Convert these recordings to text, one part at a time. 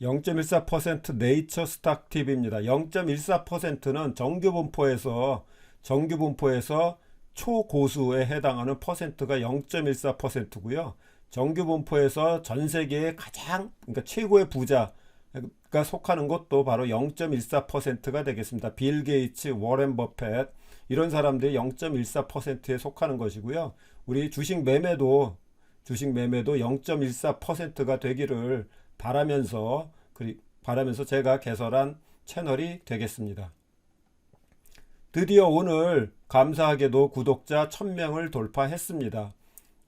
0.14% 네이처 스탁 팁입니다. 0.14%는 정규 분포에서 정규 분포에서 초고수에 해당하는 퍼센트가 0.14%고요. 정규 분포에서 전 세계의 가장 그러니까 최고의 부자가 속하는 것도 바로 0.14%가 되겠습니다. 빌 게이츠, 워렌 버펫 이런 사람들이 0.14%에 속하는 것이고요. 우리 주식 매매도 주식 매매도 0.14%가 되기를 바라면서 바라면서 제가 개설한 채널이 되겠습니다. 드디어 오늘 감사하게도 구독자 1000명을 돌파했습니다.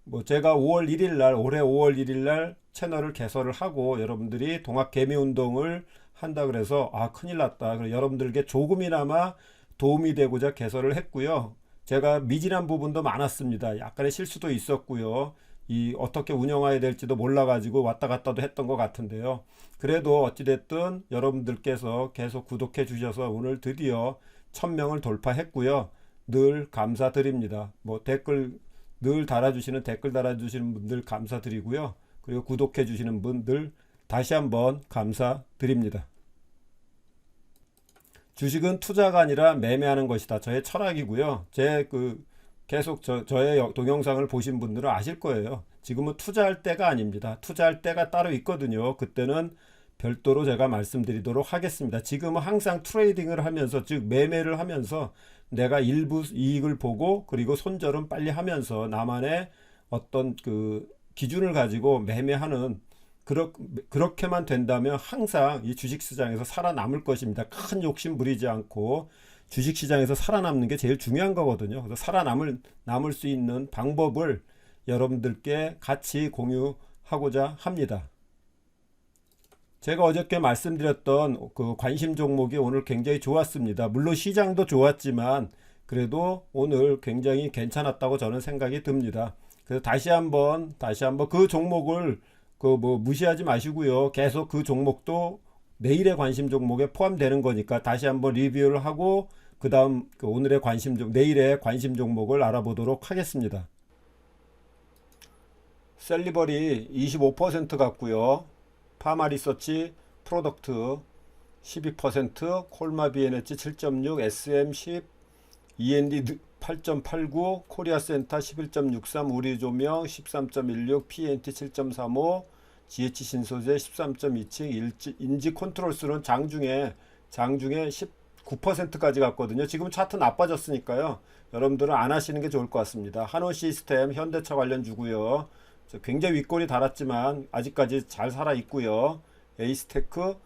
뭐 제가 5월 1일 날 올해 5월 1일 날 채널을 개설을 하고 여러분들이 동학 개미 운동을 한다 그래서 아 큰일 났다. 그래서 여러분들께 조금이나마 도움이 되고자 개설을 했고요. 제가 미진한 부분도 많았습니다. 약간의 실수도 있었고요. 이 어떻게 운영해야 될지도 몰라가지고 왔다 갔다도 했던 것 같은데요. 그래도 어찌됐든 여러분들께서 계속 구독해 주셔서 오늘 드디어 1000명을 돌파했고요. 늘 감사드립니다. 뭐 댓글 늘 달아주시는 댓글 달아주시는 분들 감사드리고요. 그리고 구독해 주시는 분들 다시 한번 감사드립니다. 주식은 투자가 아니라 매매하는 것이다. 저의 철학이고요. 제 그 계속 저, 저의 여- 동영상을 보신 분들은 아실 거예요. 지금은 투자할 때가 아닙니다. 투자할 때가 따로 있거든요. 그때는 별도로 제가 말씀드리도록 하겠습니다. 지금은 항상 트레이딩을 하면서 즉 매매를 하면서 내가 일부 이익을 보고 그리고 손절은 빨리 하면서 나만의 어떤 그 기준을 가지고 매매하는 그렇, 그렇게만 된다면 항상 이 주식시장에서 살아남을 것입니다. 큰 욕심 부리지 않고 주식시장에서 살아남는 게 제일 중요한 거거든요. 그래서 살아남을 남을 수 있는 방법을 여러분들께 같이 공유하고자 합니다. 제가 어저께 말씀드렸던 그 관심 종목이 오늘 굉장히 좋았습니다. 물론 시장도 좋았지만 그래도 오늘 굉장히 괜찮았다고 저는 생각이 듭니다. 그래서 다시 한번 다시 한번 그 종목을 그 뭐 무시하지 마시고요. 계속 그 종목도 내일의 관심 종목에 포함되는 거니까 다시 한번 리뷰를 하고 그다음 그 오늘의 관심 종 내일의 관심 종목을 알아보도록 하겠습니다. 셀리버리 25% 같고요. 파마 리서치 프로덕트 12%, 콜마 비엔에치 7.6, SM 10, END 8.89, 코리아 센터 11.63, 우리 조명 13.16, PNT 7.35, GH 신소재 13.27, 인지 컨트롤스는 장중에 장중에 19%까지 갔거든요. 지금 차트 나빠졌으니까요. 여러분들은 안 하시는 게 좋을 것 같습니다. 한원 시스템, 현대차 관련 주고요. 저 굉장히 윗골이 달았지만 아직까지 잘 살아 있고요. 에이스테크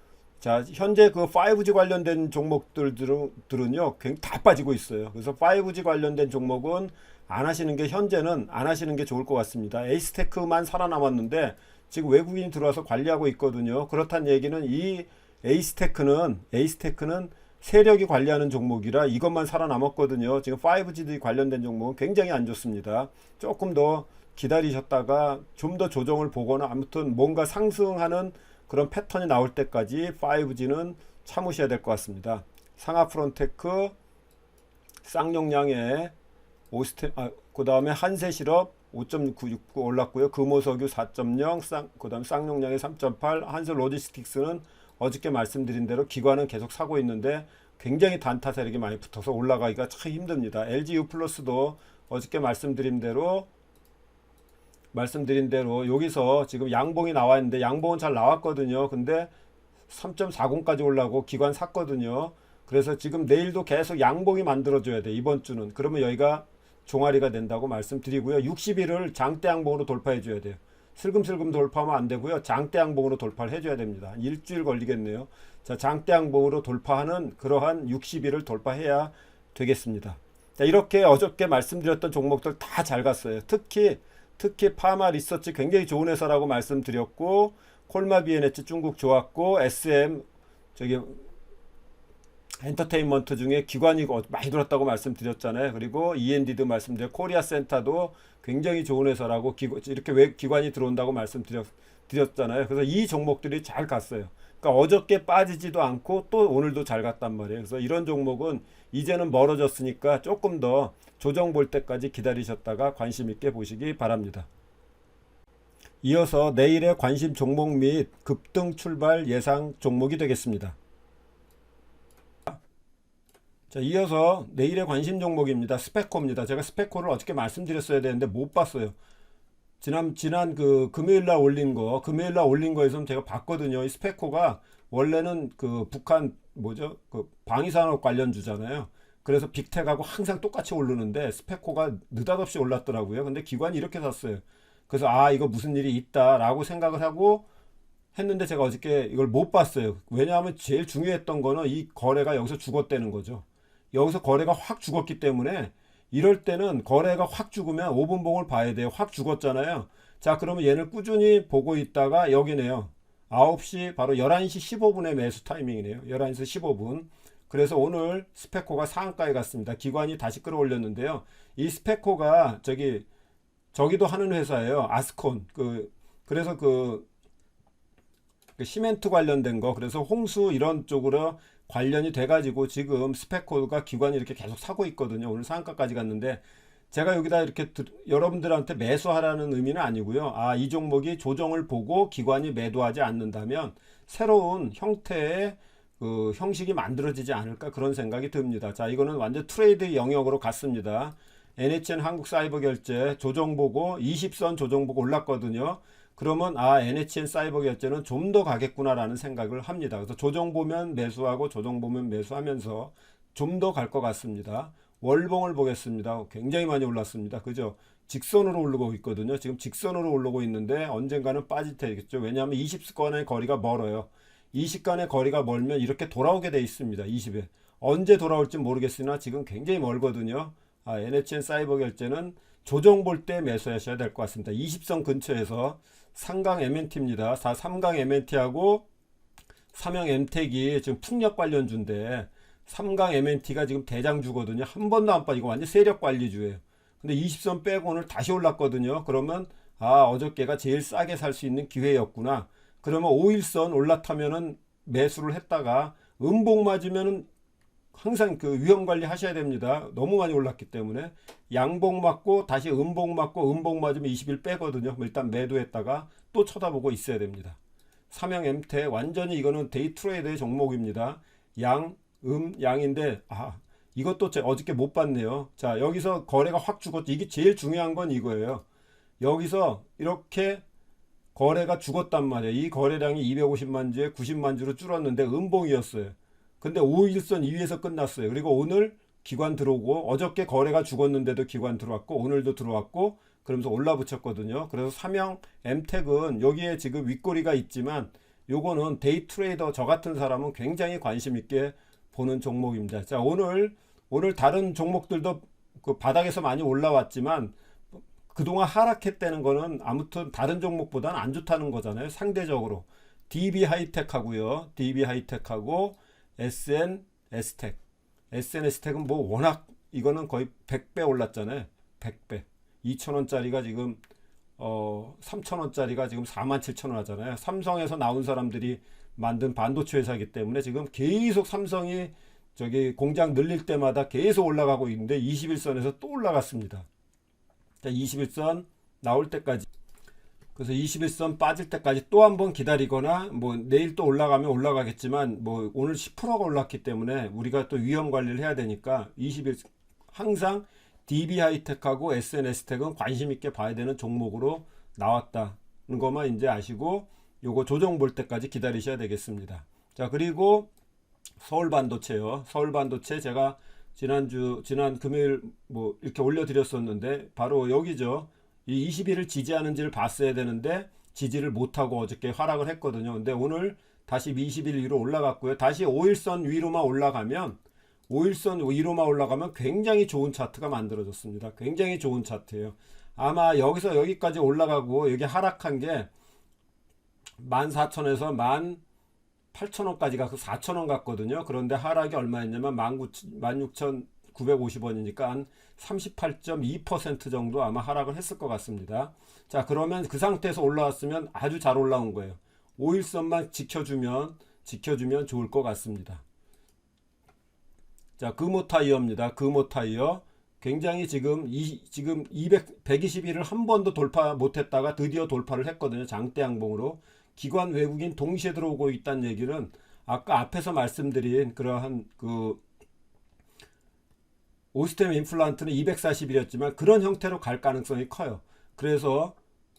자 현재 그 5G 관련된 종목들은요 굉장히 다 빠지고 있어요. 그래서 5G 관련된 종목은 안 하시는 게 현재는 안 하시는 게 좋을 것 같습니다. 에이스테크만 살아남았는데 지금 외국인이 들어와서 관리하고 있거든요. 그렇다는 얘기는 이 에이스테크는 에이스테크는 세력이 관리하는 종목이라 이것만 살아남았거든요. 지금 5G 관련된 종목은 굉장히 안 좋습니다. 조금 더 기다리셨다가 좀 더 조정을 보거나 아무튼 뭔가 상승하는 그런 패턴이 나올 때까지 5G는 참으셔야 될 것 같습니다. 상하 프론테크, 쌍용량의 오스테, 아, 그 다음에 한세실업 5.969 올랐고요. 금호석유 4.0, 쌍, 그 다음에 쌍용량의 3.8, 한솔 로지스틱스는 어저께 말씀드린 대로 기관은 계속 사고 있는데 굉장히 단타 세력이 많이 붙어서 올라가기가 참 힘듭니다. LGU 플러스도 어저께 말씀드린 대로 말씀드린 대로 여기서 지금 양봉이 나와 있는데 양봉은 잘 나왔거든요. 근데 3.40까지 올라고 기관 샀거든요. 그래서 지금 내일도 계속 양봉이 만들어줘야 돼. 이번 주는. 그러면 여기가 종아리가 된다고 말씀드리고요. 60일을 장대 양봉으로 돌파해 줘야 돼요. 슬금슬금 돌파하면 안 되고요. 장대 양봉으로 돌파를 해줘야 됩니다. 한 일주일 걸리겠네요. 자, 장대 양봉으로 돌파하는 그러한 60일을 돌파해야 되겠습니다. 자, 이렇게 어저께 말씀드렸던 종목들 다 잘 갔어요. 특히 특히 파마 리서치 굉장히 좋은 회사라고 말씀드렸고 콜마 비엔에치 중국 좋았고 SM 저기 엔터테인먼트 중에 기관이 많이 들었다고 말씀드렸잖아요. 그리고 END도 말씀드렸고 코리아 센터도 굉장히 좋은 회사라고 기, 이렇게 왜 기관이 들어온다고 말씀드렸잖아요. 그래서 이 종목들이 잘 갔어요. 그러니까 어저께 빠지지도 않고 또 오늘도 잘 갔단 말이에요. 그래서 이런 종목은 이제는 멀어졌으니까 조금 더 조정 볼 때까지 기다리셨다가 관심 있게 보시기 바랍니다. 이어서 내일의 관심 종목 및 급등 출발 예상 종목이 되겠습니다. 자, 이어서 내일의 관심 종목입니다. 스페코입니다. 제가 스페코를 어저께 말씀드렸어야 되는데 못 봤어요. 지난 지난 그 금요일 날 올린 거, 금요일 날 올린 거에서는 제가 봤거든요. 이 스페코가 원래는 그 북한 뭐죠? 그 방위 산업 관련주잖아요. 그래서 빅텍하고 항상 똑같이 오르는데 스페코가 느닷없이 올랐더라고요. 근데 기관이 이렇게 샀어요. 그래서 아 이거 무슨 일이 있다라고 생각을 하고 했는데 제가 어저께 이걸 못 봤어요. 왜냐하면 제일 중요했던 거는 이 거래가 여기서 죽었다는 거죠. 여기서 거래가 확 죽었기 때문에 이럴 때는 거래가 확 죽으면 5분봉을 봐야 돼요. 확 죽었잖아요. 자, 그러면 얘를 꾸준히 보고 있다가 여기네요. 9시 바로 11시 15분의 매수 타이밍이네요. 11시 15분. 그래서 오늘 스페코가 상한가에 갔습니다. 기관이 다시 끌어올렸는데요. 이 스페코가 저기 저기도 하는 회사예요. 아스콘. 그 그래서 그, 그 시멘트 관련된 거 그래서 홍수 이런 쪽으로 관련이 돼가지고 지금 스페코가 기관이 이렇게 계속 사고 있거든요. 오늘 상한가까지 갔는데 제가 여기다 이렇게 드- 여러분들한테 매수하라는 의미는 아니고요. 아, 이 종목이 조정을 보고 기관이 매도하지 않는다면 새로운 형태의 그 형식이 만들어지지 않을까 그런 생각이 듭니다. 자, 이거는 완전 트레이드 영역으로 갔습니다. NHN 한국사이버결제 조정 보고 20선 조정 보고 올랐거든요. 그러면 아 NHN 사이버 결제는 좀 더 가겠구나라는 생각을 합니다. 그래서 조정 보면 매수하고 조정 보면 매수하면서 좀 더 갈 것 같습니다. 월봉을 보겠습니다. 굉장히 많이 올랐습니다. 그죠? 직선으로 오르고 있거든요. 지금 직선으로 오르고 있는데 언젠가는 빠질 테겠죠. 왜냐하면 20선의 거리가 멀어요. 20간의 거리가 멀면 이렇게 돌아오게 돼 있습니다. 20에. 언제 돌아올지 모르겠으나 지금 굉장히 멀거든요. 아, NHN 사이버 결제는 조정 볼 때 매수하셔야 될 것 같습니다. 20선 근처에서 상강 MNT입니다. 3강 MNT하고 삼형 엠텍이 지금 풍력 관련주인데 3강 MNT가 지금 대장주거든요. 한 번도 안 빠지고 완전 세력 관리주예요. 근데 20선 빼고 오늘 다시 올랐거든요. 그러면 아 어저께가 제일 싸게 살 수 있는 기회였구나. 그러면 5일선 올라타면은 매수를 했다가 음봉 맞으면은 항상 그 위험 관리 하셔야 됩니다. 너무 많이 올랐기 때문에 양봉 맞고 다시 음봉 맞고 음봉 맞으면 20일 빼거든요. 일단 매도했다가 또 쳐다보고 있어야 됩니다. 삼형 엠테 완전히 이거는 데이 트레이드의 종목입니다. 양, 음, 양인데 아 이것도 제 어저께 못 봤네요. 자 여기서 거래가 확 죽었죠. 이게 제일 중요한 건 이거예요. 여기서 이렇게 거래가 죽었단 말이에요. 이 거래량이 250만 주에 90만 주로 줄었는데 음봉이었어요. 근데 5일선 2위에서 끝났어요. 그리고 오늘 기관 들어오고 어저께 거래가 죽었는데도 기관 들어왔고 오늘도 들어왔고 그러면서 올라붙였거든요. 그래서 삼형 엠텍은 여기에 지금 윗꼬리가 있지만 요거는 데이 트레이더 저 같은 사람은 굉장히 관심 있게 보는 종목입니다. 자, 오늘 오늘 다른 종목들도 그 바닥에서 많이 올라왔지만 그동안 하락했다는 거는 아무튼 다른 종목보다는 안 좋다는 거잖아요. 상대적으로. DB 하이텍하고요. DB 하이텍하고 SN 에스텍. SN 에스텍은 뭐 워낙 이거는 거의 100배 올랐잖아요. 100배. 2,000원짜리가 지금 어 3,000원짜리가 지금 47,000원 하잖아요. 삼성에서 나온 사람들이 만든 반도체 회사이기 때문에 지금 계속 삼성이 저기 공장 늘릴 때마다 계속 올라가고 있는데 21선에서 또 올라갔습니다. 자, 21선 나올 때까지 그래서 21선 빠질 때까지 또 한 번 기다리거나 뭐 내일 또 올라가면 올라가겠지만 뭐 오늘 10%가 올랐기 때문에 우리가 또 위험 관리를 해야 되니까 21 항상 DB 하이텍하고 SNS텍은 관심 있게 봐야 되는 종목으로 나왔다는 것만 이제 아시고 요거 조정 볼 때까지 기다리셔야 되겠습니다. 자, 그리고 서울 반도체요. 서울 반도체 제가 지난주 지난 금요일 뭐 이렇게 올려드렸었는데 바로 여기죠. 이 20일을 지지하는지를 봤어야 되는데 지지를 못하고 어저께 하락을 했거든요. 근데 오늘 다시 20일 위로 올라갔고요. 다시 5일선 위로만 올라가면 5일선 위로만 올라가면 굉장히 좋은 차트가 만들어졌습니다. 굉장히 좋은 차트예요. 아마 여기서 여기까지 올라가고 여기 하락한 게 14,000에서 18,000원까지 가서 4,000원 갔거든요. 그런데 하락이 얼마였냐면 16,950원이니까 한 38.2% 정도 아마 하락을 했을 것 같습니다. 자, 그러면 그 상태에서 올라왔으면 아주 잘 올라온 거예요. 5일선만 지켜주면, 지켜주면 좋을 것 같습니다. 자, 금호 타이어입니다. 금호 타이어. 굉장히 지금 이 지금 200 121을 한 번도 돌파 못 했다가 드디어 돌파를 했거든요. 장대 양봉으로 기관 외국인 동시에 들어오고 있다는 얘기는 아까 앞에서 말씀드린 그러한 그 오스템 임플란트는 240이었지만 그런 형태로 갈 가능성이 커요. 그래서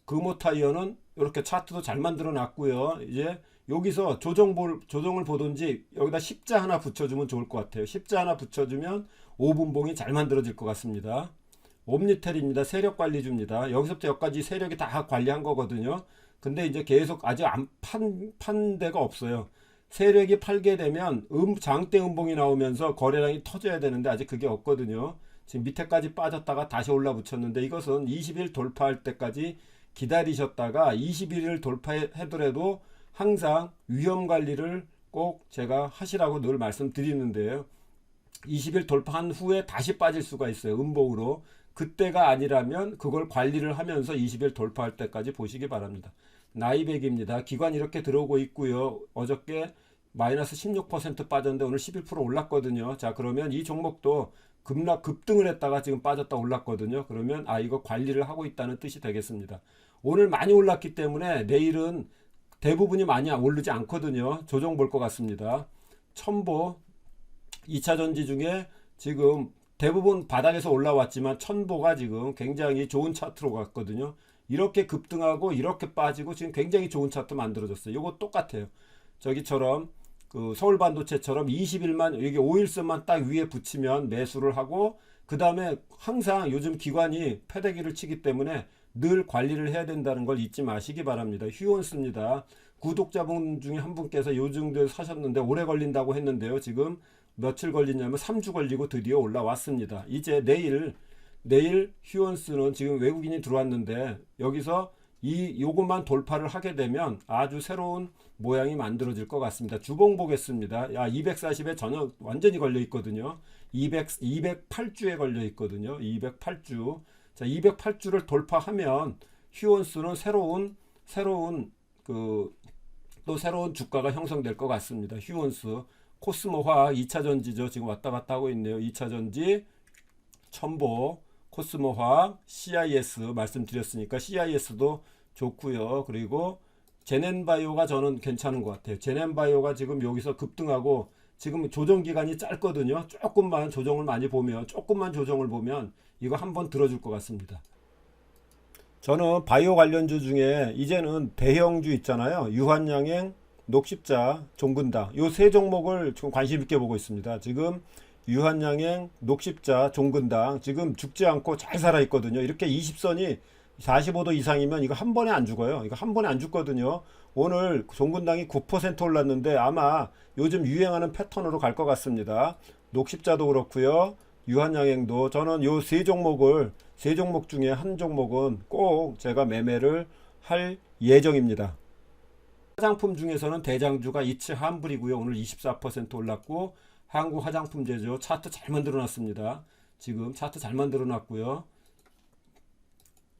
금호 타이어는 이렇게 차트도 잘 만들어 놨고요. 이제 여기서 조정 볼, 조정을 보든지 여기다 십자 하나 붙여주면 좋을 것 같아요. 십자 하나 붙여주면 5분봉이 잘 만들어질 것 같습니다. 옴니텔입니다. 세력 관리주입니다. 여기서부터 여기까지 세력이 다 관리한 거거든요. 근데 이제 계속 아직 안 판, 판 데가 없어요. 세력이 팔게 되면 음, 장대 음봉이 나오면서 거래량이 터져야 되는데 아직 그게 없거든요. 지금 밑에까지 빠졌다가 다시 올라붙였는데 이것은 20일 돌파할 때까지 기다리셨다가 21일 돌파하더라도 항상 위험 관리를 꼭 제가 하시라고 늘 말씀드리는데요. 20일 돌파한 후에 다시 빠질 수가 있어요. 음봉으로. 그때가 아니라면 그걸 관리를 하면서 20일 돌파할 때까지 보시기 바랍니다. 나이백입니다. 기관 이렇게 들어오고 있고요. 어저께 마이너스 16% 빠졌는데 오늘 11% 올랐거든요. 자, 그러면 이 종목도 급락 급등을 했다가 지금 빠졌다 올랐거든요. 그러면 아 이거 관리를 하고 있다는 뜻이 되겠습니다. 오늘 많이 올랐기 때문에 내일은 대부분이 많이 오르지 않거든요. 조정 볼 것 같습니다. 첨보 2차 전지 중에 지금 대부분 바닥에서 올라왔지만 천보가 지금 굉장히 좋은 차트로 갔거든요. 이렇게 급등하고 이렇게 빠지고 지금 굉장히 좋은 차트 만들어졌어요. 이거 똑같아요. 저기처럼 그 서울 반도체처럼 20일만 여기 5일선만 딱 위에 붙이면 매수를 하고 그 다음에 항상 요즘 기관이 패대기를 치기 때문에 늘 관리를 해야 된다는 걸 잊지 마시기 바랍니다. 휴원스입니다. 구독자분 중에 한 분께서 요즘도 사셨는데 오래 걸린다고 했는데요. 지금 며칠 걸리냐면 3주 걸리고 드디어 올라왔습니다. 이제 내일 내일 휴원스는 지금 외국인이 들어왔는데 여기서 이 요것만 돌파를 하게 되면 아주 새로운 모양이 만들어질 것 같습니다. 주봉 보겠습니다. 야, 240에 전혀 완전히 걸려 있거든요. 200 208주에 걸려 있거든요. 208주. 자, 208주를 돌파하면 휴원스는 새로운 새로운 그 또 새로운 주가가 형성될 것 같습니다. 휴원스 코스모화 2차 전지죠. 지금 왔다 갔다 하고 있네요. 2차 전지 첨보 코스모화 CIS 말씀드렸으니까 CIS도 좋고요. 그리고 제넨바이오가 저는 괜찮은 것 같아요. 제넨바이오가 지금 여기서 급등하고 지금 조정 기간이 짧거든요. 조금만 조정을 많이 보면 조금만 조정을 보면 이거 한번 들어줄 것 같습니다. 저는 바이오 관련주 중에 이제는 대형주 있잖아요. 유한양행, 녹십자, 종근당 요 세 종목을 좀 관심 있게 보고 있습니다. 지금 유한양행, 녹십자, 종근당 지금 죽지 않고 잘 살아 있거든요. 이렇게 20선이 45도 이상이면 이거 한 번에 안 죽어요. 이거 한 번에 안 죽거든요. 오늘 종근당이 9% 올랐는데 아마 요즘 유행하는 패턴으로 갈 것 같습니다. 녹십자도 그렇고요. 유한양행도 저는 요 세 종목을 세 종목 중에 한 종목은 꼭 제가 매매를 할 예정입니다. 화장품 중에서는 대장주가 이츠 한불이고요. 오늘 24% 올랐고 한국 화장품 제조 차트 잘 만들어 놨습니다. 지금 차트 잘 만들어 놨고요.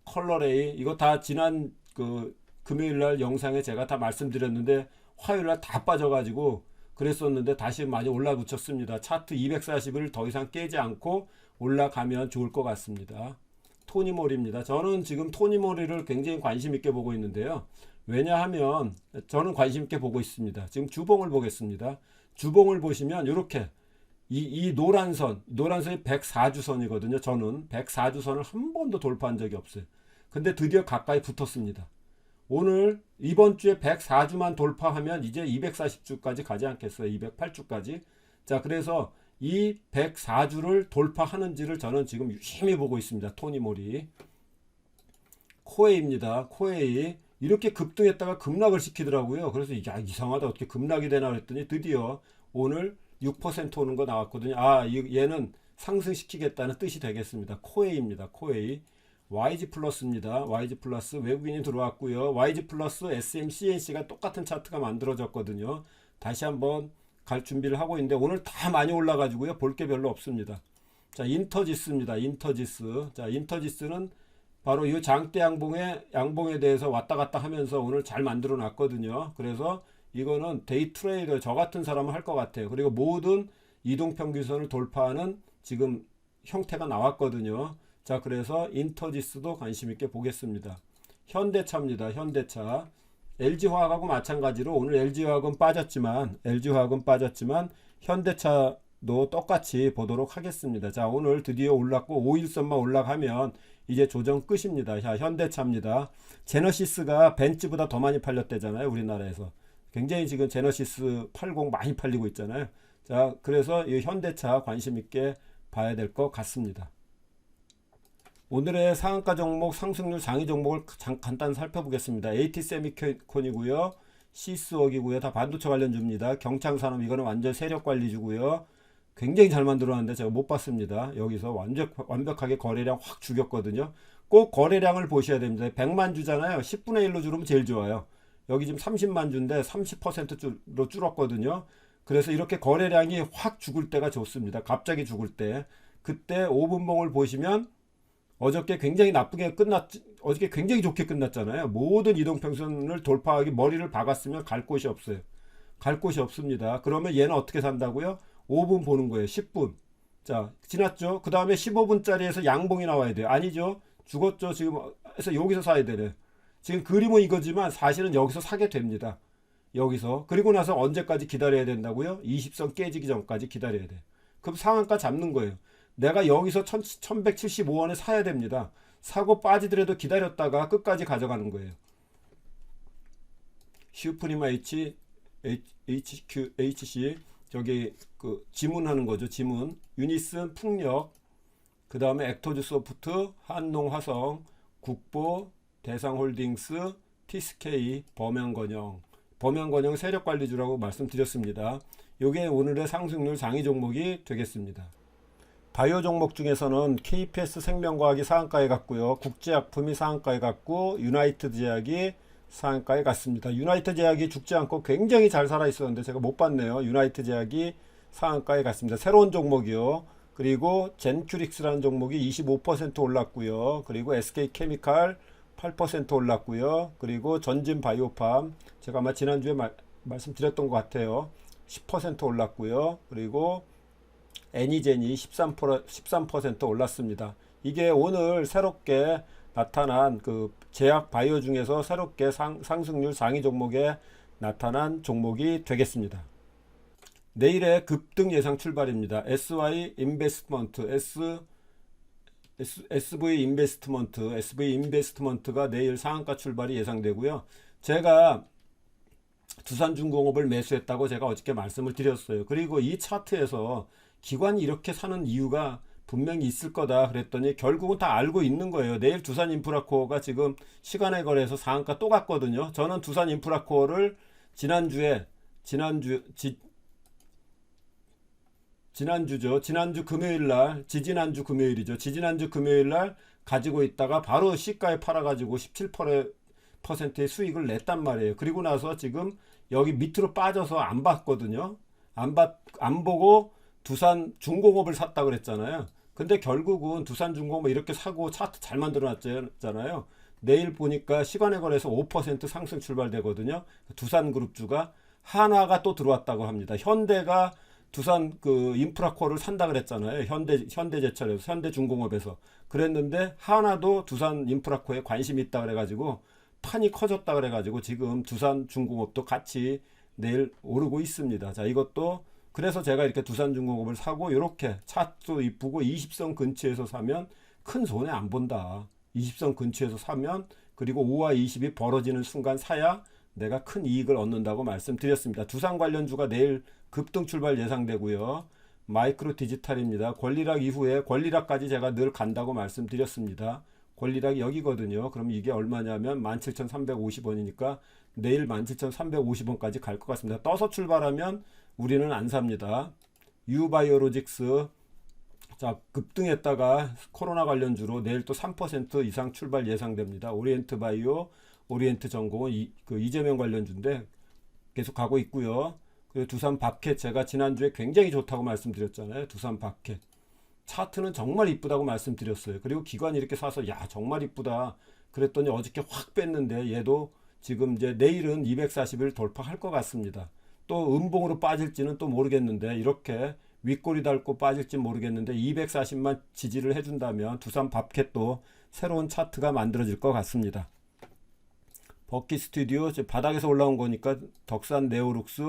컬러레이 이거 다 지난 그 금요일 날 영상에 제가 다 말씀드렸는데 화요일 날 다 빠져가지고 그랬었는데 다시 많이 올라붙였습니다. 차트 240을 더 이상 깨지 않고 올라가면 좋을 것 같습니다. 토니모리입니다. 저는 지금 토니모리를 굉장히 관심 있게 보고 있는데요. 왜냐하면 저는 관심 있게 보고 있습니다. 지금 주봉을 보겠습니다. 주봉을 보시면 이렇게 이, 이 노란 선, 노란 선이 104주선이거든요. 저는 104주선을 한 번도 돌파한 적이 없어요. 근데 드디어 가까이 붙었습니다. 오늘 이번 주에 104주만 돌파하면 이제 240주까지 가지 않겠어요. 208주까지. 자, 그래서 이 104주를 돌파하는지를 저는 지금 유심히 보고 있습니다. 토니모리. 코에이입니다. 코에이. 이렇게 급등했다가 급락을 시키더라고요. 그래서 야 이상하다 어떻게 급락이 되나 그랬더니 드디어 오늘 6% 오는 거 나왔거든요. 아 이- 얘는 상승시키겠다는 뜻이 되겠습니다. 코에이입니다. 코에이. YG 플러스입니다. YG 플러스 외국인이 들어왔고요. YG 플러스 SMCNC가 똑같은 차트가 만들어졌거든요. 다시 한번 갈 준비를 하고 있는데 오늘 다 많이 올라가지고요. 볼 게 별로 없습니다. 자 인터지스입니다. 인터지스. 자 인터지스는 바로 이 장대 양봉의 양봉에 대해서 왔다 갔다 하면서 오늘 잘 만들어 놨거든요. 그래서 이거는 데이 트레이더 저 같은 사람은 할 것 같아요. 그리고 모든 이동 평균선을 돌파하는 지금 형태가 나왔거든요. 자, 그래서 인터지스도 관심 있게 보겠습니다. 현대차입니다. 현대차. LG화학하고 마찬가지로 오늘 LG화학은 빠졌지만 LG화학은 빠졌지만 현대차 도 똑같이 보도록 하겠습니다. 자, 오늘 드디어 올랐고 5일선만 올라가면 이제 조정 끝입니다. 자, 현대차입니다. 제너시스가 벤츠보다 더 많이 팔렸대잖아요. 우리나라에서. 굉장히 지금 제너시스 80 많이 팔리고 있잖아요. 자, 그래서 이 현대차 관심 있게 봐야 될 것 같습니다. 오늘의 상한가 종목 상승률 상위 종목을 장- 간단 살펴보겠습니다. AT 세미콘이고요. 시스웍이고요. 다 반도체 관련주입니다. 경창산업 이거는 완전 세력 관리주고요. 굉장히 잘 만들어놨는데 제가 못 봤습니다. 여기서 완전 완벽하게 거래량 확 죽였거든요. 꼭 거래량을 보셔야 됩니다. 100만 주잖아요. 10분의 1로 줄으면 제일 좋아요. 여기 지금 30만 주인데 30%로 줄었거든요. 그래서 이렇게 거래량이 확 죽을 때가 좋습니다. 갑자기 죽을 때. 그때 5분봉을 보시면 어저께 굉장히 나쁘게 끝났, 어저께 굉장히 좋게 끝났잖아요. 모든 이동평선을 돌파하기 머리를 박았으면 갈 곳이 없어요. 갈 곳이 없습니다. 그러면 얘는 어떻게 산다고요? 5분 보는 거예요. 10분. 자, 지났죠? 그 다음에 15분짜리에서 양봉이 나와야 돼요. 아니죠? 죽었죠? 지금, 해서 여기서 사야 되네. 지금 그림은 이거지만 사실은 여기서 사게 됩니다. 여기서. 그리고 나서 언제까지 기다려야 된다고요? 20선 깨지기 전까지 기다려야 돼. 그럼 상한가 잡는 거예요. 내가 여기서 1175원에 사야 됩니다. 사고 빠지더라도 기다렸다가 끝까지 가져가는 거예요. 슈프리마 H, H, HQ, HC 저기 그 지문하는 거죠. 지문. 유니슨 풍력 그 다음에 액토즈 소프트, 한농화성, 국보, 대상홀딩스, TSK, 범양건영. 범양건영 세력관리주라고 말씀드렸습니다. 요게 오늘의 상승률 상위 종목이 되겠습니다. 바이오 종목 중에서는 KPS 생명과학이 상한가에 갔고요. 국제약품이 상한가에 갔고 유나이트 제약이 상한가에 갔습니다. 유나이트 제약이 죽지 않고 굉장히 잘 살아 있었는데 제가 못 봤네요. 유나이트 제약이 상한가에 갔습니다. 새로운 종목이요. 그리고 젠큐릭스라는 종목이 25% 올랐고요. 그리고 SK 케미칼 8% 올랐고요. 그리고 전진 바이오팜 제가 아마 지난주에 말, 말씀드렸던 것 같아요. 10% 올랐고요. 그리고 애니젠이 13% 13% 올랐습니다. 이게 오늘 새롭게 나타난 그 제약 바이오 중에서 새롭게 상, 상승률 상위 종목에 나타난 종목이 되겠습니다. 내일의 급등 예상 출발입니다. SY 인베스트먼트 S SV 인베스트먼트 SV 인베스트먼트가 내일 상한가 출발이 예상되고요. 제가 두산중공업을 매수했다고 제가 어저께 말씀을 드렸어요. 그리고 이 차트에서 기관이 이렇게 사는 이유가 분명히 있을 거다 그랬더니 결국은 다 알고 있는 거예요. 내일 두산 인프라코어가 지금 시간의 거래에서 상한가 또 갔거든요. 저는 두산 인프라코어를 지난주에 지난주 지, 지난주죠. 지난주 금요일 날, 지지난주 금요일이죠. 지지난주 금요일 날 가지고 있다가 바로 시가에 팔아가지고 17%의 수익을 냈단 말이에요. 그리고 나서 지금 여기 밑으로 빠져서 안 봤거든요. 안 봤, 안 보고 두산 중공업을 샀다 그랬잖아요. 근데 결국은 두산 중공업 이렇게 사고 차트 잘 만들어 놨잖아요. 내일 보니까 시간에 걸려서 5% 상승 출발되거든요. 두산 그룹주가 한화가 또 들어왔다고 합니다. 현대가 두산 그 인프라코어를 산다 그랬잖아요. 현대 현대제철에서 현대중공업에서 그랬는데 하나도 두산 인프라코어에 관심이 있다 그래가지고 판이 커졌다 그래가지고 지금 두산 중공업도 같이 내일 오르고 있습니다. 자 이것도 그래서 제가 이렇게 두산중공업을 사고 이렇게 차트도 이쁘고 20선 근처에서 사면 큰 손해 안 본다. 20선 근처에서 사면 그리고 5와 20이 벌어지는 순간 사야 내가 큰 이익을 얻는다고 말씀드렸습니다. 두산 관련주가 내일 급등 출발 예상되고요. 마이크로 디지털입니다. 권리락 이후에 권리락까지 제가 늘 간다고 말씀드렸습니다. 권리락이 여기거든요. 그럼 이게 얼마냐면 17,350원이니까 내일 17,350원까지 갈 것 같습니다. 떠서 출발하면 우리는 안 삽니다. 유바이오로직스 자 급등했다가 코로나 관련주로 내일 또 3% 이상 출발 예상됩니다. 오리엔트 바이오, 오리엔트 전공은 이, 그 이재명 관련주인데 계속 가고 있고요. 그리고 두산 밥켓 제가 지난주에 굉장히 좋다고 말씀드렸잖아요. 두산 밥켓 차트는 정말 이쁘다고 말씀드렸어요. 그리고 기관이 이렇게 사서 야 정말 이쁘다 그랬더니 어저께 확 뺐는데 얘도 지금 이제 내일은 240을 돌파할 것 같습니다. 또 음봉으로 빠질지는 또 모르겠는데 이렇게 윗골이 닳고 빠질지 모르겠는데 240만 지지를 해준다면 두산 밥캣도 새로운 차트가 만들어질 것 같습니다. 버키 스튜디오 저 바닥에서 올라온 거니까 덕산 네오룩스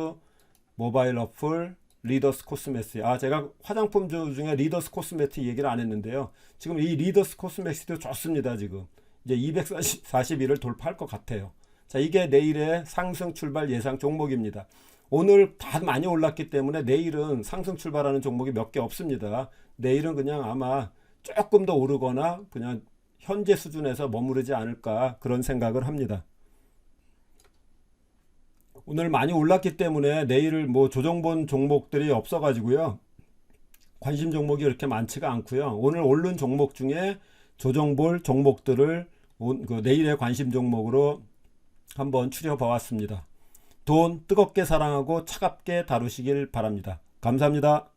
모바일 어플 리더스 코스메틱 아 제가 화장품 주- 중에 리더스 코스메틱 얘기를 안 했는데요. 지금 이 리더스 코스메틱도 좋습니다 지금. 이제 241을 돌파할 것 같아요. 자 이게 내일의 상승 출발 예상 종목입니다 오늘 다 많이 올랐기 때문에 내일은 상승 출발하는 종목이 몇 개 없습니다 내일은 그냥 아마 조금 더 오르거나 그냥 현재 수준에서 머무르지 않을까 그런 생각을 합니다 오늘 많이 올랐기 때문에 내일 뭐 조정본 종목들이 없어가지고요. 관심 종목이 그렇게 많지가 않고요. 오늘 오른 종목 중에 조정볼 종목들을 온- 그 내일의 관심 종목으로 한번 추려보았습니다. 돈 뜨겁게 사랑하고 차갑게 다루시길 바랍니다. 감사합니다.